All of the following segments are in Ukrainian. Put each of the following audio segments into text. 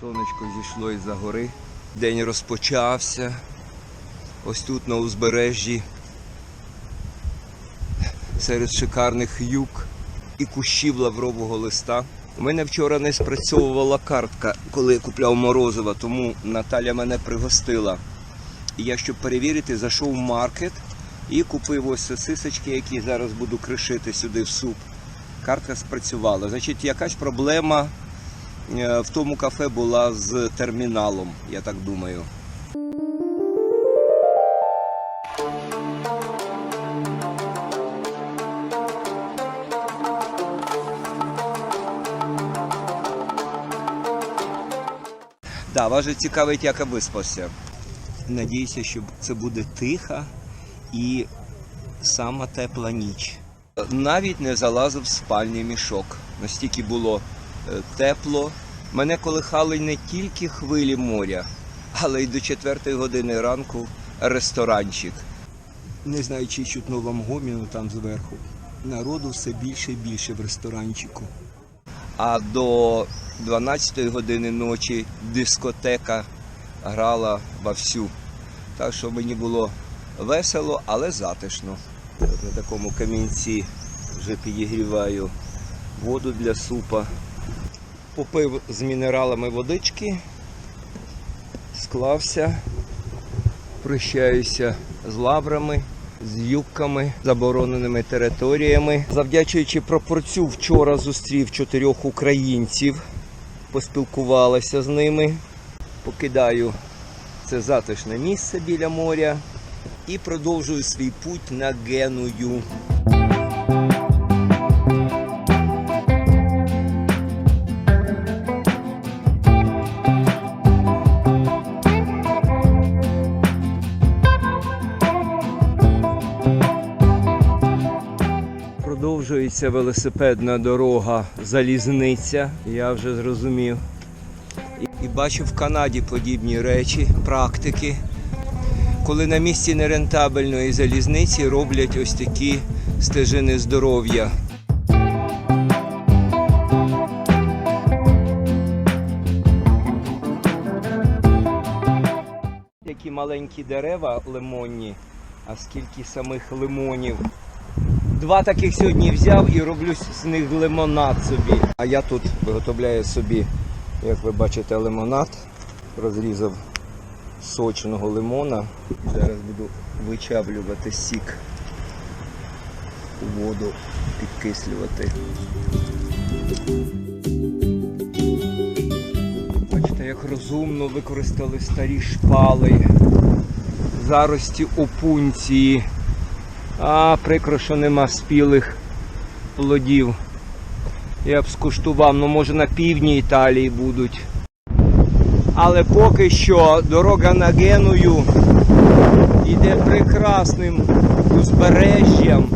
Сонечко зійшло із-за гори. День розпочався. Ось тут на узбережжі. Серед шикарних юг і кущів лаврового листа. У мене вчора не спрацьовувала картка, коли я купляв морозива, тому Наталя мене пригостила. І я, щоб перевірити, зайшов в маркет і купив ось сосисочки, які зараз буду кришити сюди в суп. Картка спрацювала. Значить, якась проблема в тому кафе була з терміналом, я так думаю. Да, вас же цікавить, як я виспався. Надіюся, що це буде тиха і сама тепла ніч. Навіть не залазив в спальний мішок. Настільки було е, тепло. Мене колихали не тільки хвилі моря, але й до 4 години ранку ресторанчик. Не знаю, чи чутно вам гоміну там зверху. Народу все більше і більше в ресторанчику. А до 12-ї години ночі дискотека грала вовсю. Так що мені було весело, але затишно. На такому камінці вже підігріваю воду для супа. Попив з мінералами водички, склався, прощаюся з лаврами, з юбками, забороненими територіями. Завдячуючи пропорцю, вчора зустрів чотирьох українців, поспілкувалася з ними. Покидаю це затишне місце біля моря і продовжую свій путь на Геную. Продовжується велосипедна дорога залізниця, я вже зрозумів. І, бачу в Канаді подібні речі, практики, коли на місці нерентабельної залізниці роблять ось такі стежини здоров'я. Які маленькі дерева лимонні, а скільки самих лимонів. Два таких сьогодні взяв і роблю з них лимонад собі. А я тут виготовляю собі, як ви бачите, лимонад. Розрізав сочного лимона. Зараз буду вичавлювати сік у воду, підкислювати. Бачите, як розумно використали старі шпали, зарості опунції. А, прикро, що нема спілих плодів. Я б скуштував, ну може на півдні Італії будуть. Але поки що дорога на Геную йде прекрасним узбережжям.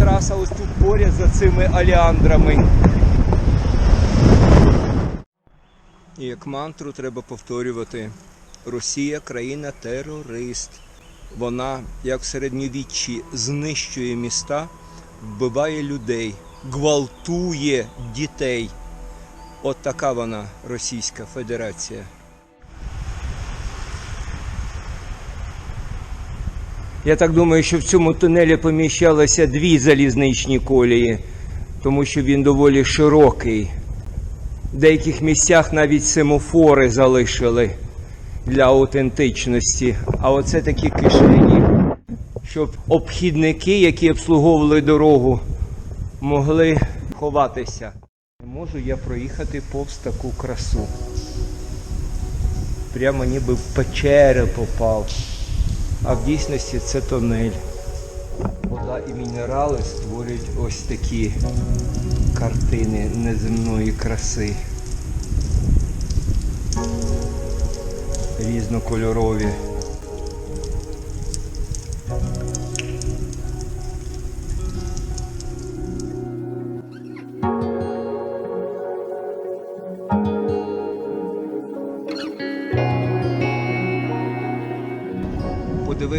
Траса ось тут поряд за цими аліандрами. І як мантру треба повторювати: Росія країна терорист. Вона, як в середньовіччі, знищує міста, вбиває людей, гвалтує дітей. От така вона Російська Федерація. Я так думаю, що в цьому тунелі поміщалося дві залізничні колії, тому що він доволі широкий. В деяких місцях навіть семафори залишили для аутентичності. А оце такі кишені, щоб обхідники, які обслуговували дорогу, могли ховатися. Не можу я проїхати повз таку красу. Прямо ніби в печери попав. А в дійсності це тонель. Вода і мінерали створюють ось такі картини неземної краси. Різнокольорові.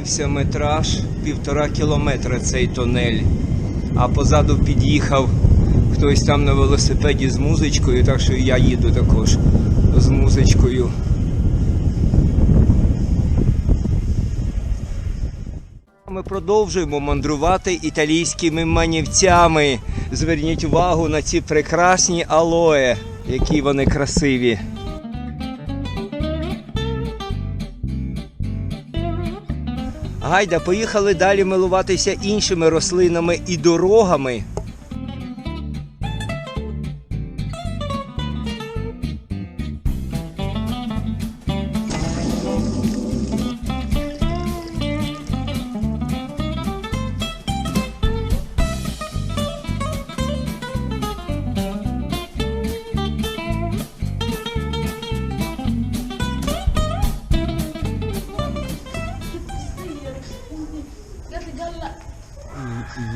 Виявився метраж півтора кілометра цей тунель, а позаду під'їхав хтось там на велосипеді з музичкою, так що я їду також з музичкою. Ми продовжуємо мандрувати італійськими манівцями. Зверніть увагу на ці прекрасні алоє, які вони красиві. Гайда, поїхали далі милуватися іншими рослинами і дорогами.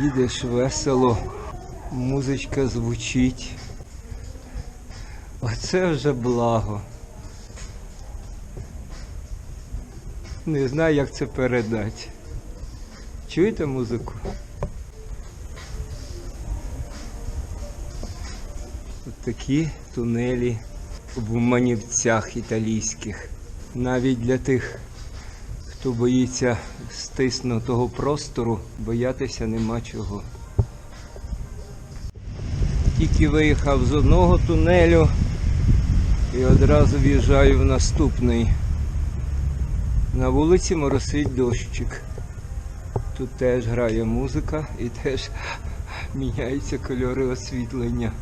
Їдеш весело, музичка звучить. Оце вже благо. Не знаю, як це передати. Чуєте музику? От такі тунелі в манівцях італійських. Навіть для тих, хто боїться стиснутого простору, боятися нема чого. Тільки виїхав з одного тунелю і одразу в'їжджаю в наступний. На вулиці моросить дощик. Тут теж грає музика і теж міняються кольори освітлення.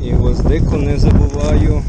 І гвоздику не забуваю.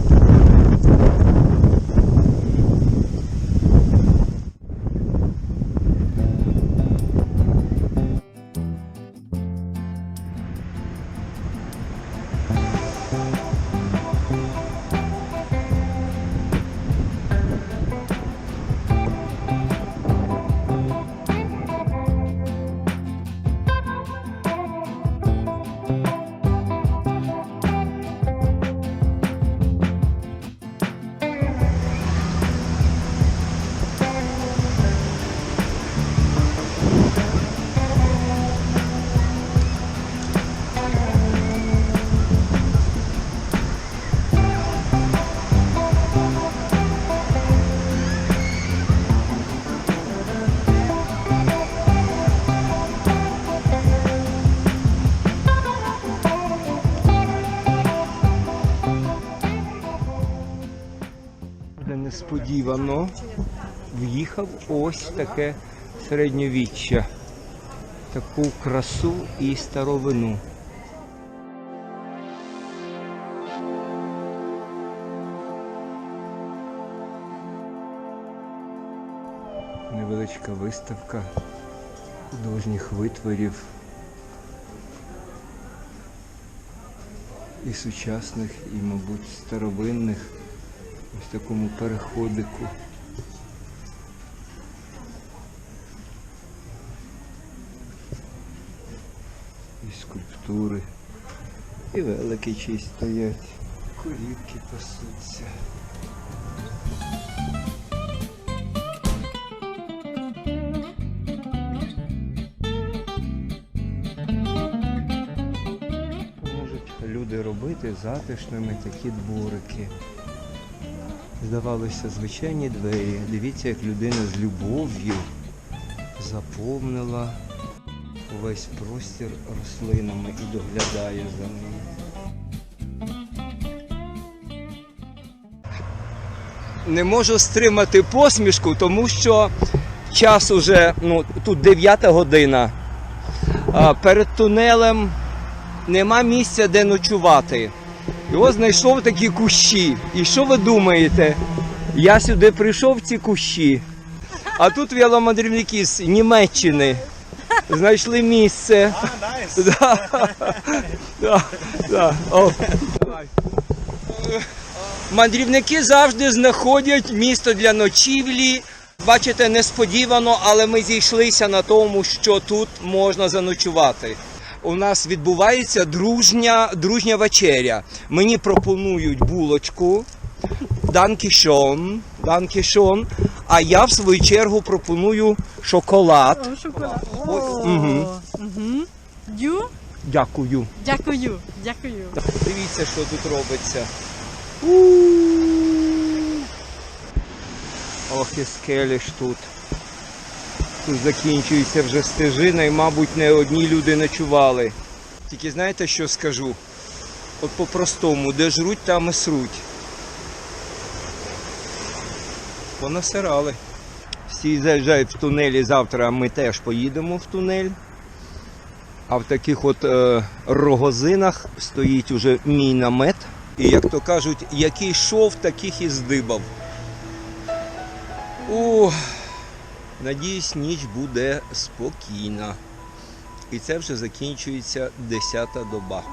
Несподівано в'їхав ось таке середньовіччя. Таку красу і старовину. Невеличка виставка художніх витворів і сучасних, і, мабуть, старовинних ось такому переходику. І скульптури, і великі чисть стоять, корівки пасуться. Можуть люди робити затишними такі дворики. Здавалося, звичайні двері. Дивіться, як людина з любов'ю заповнила увесь простір рослинами і доглядає за ними. Не можу стримати посмішку, тому що час уже, ну, тут 9 година. Перед тунелем нема місця, де ночувати. І ось знайшов такі кущі. І що ви думаєте? Я сюди прийшов в ці кущі, а тут веломандрівники з Німеччини знайшли місце. О, давай. Мандрівники завжди знаходять місто для ночівлі. Бачите, несподівано, але ми зійшлися на тому, що тут можна заночувати. У нас відбувається дружня, дружня вечеря. Мені пропонують булочку, данкішон, данкішон, А я в свою чергу пропоную шоколад. О, шоколад. О, мгм. мгм. Дю? Дякую. Дякую, дякую. Дивіться, що тут робиться. У-у-у. Ох, і скелі ж тут. Тут закінчується вже стежина і, мабуть, не одні люди ночували. Тільки знаєте, що скажу? От по-простому, де жруть, там і сруть. Понасирали. Всі заїжджають в тунелі завтра, ми теж поїдемо в тунель. А в таких от е, рогозинах стоїть уже мій намет. І як то кажуть, який йшов, таких і здибав. Ух, надіюсь, ніч буде спокійна. І це вже закінчується 10 доба.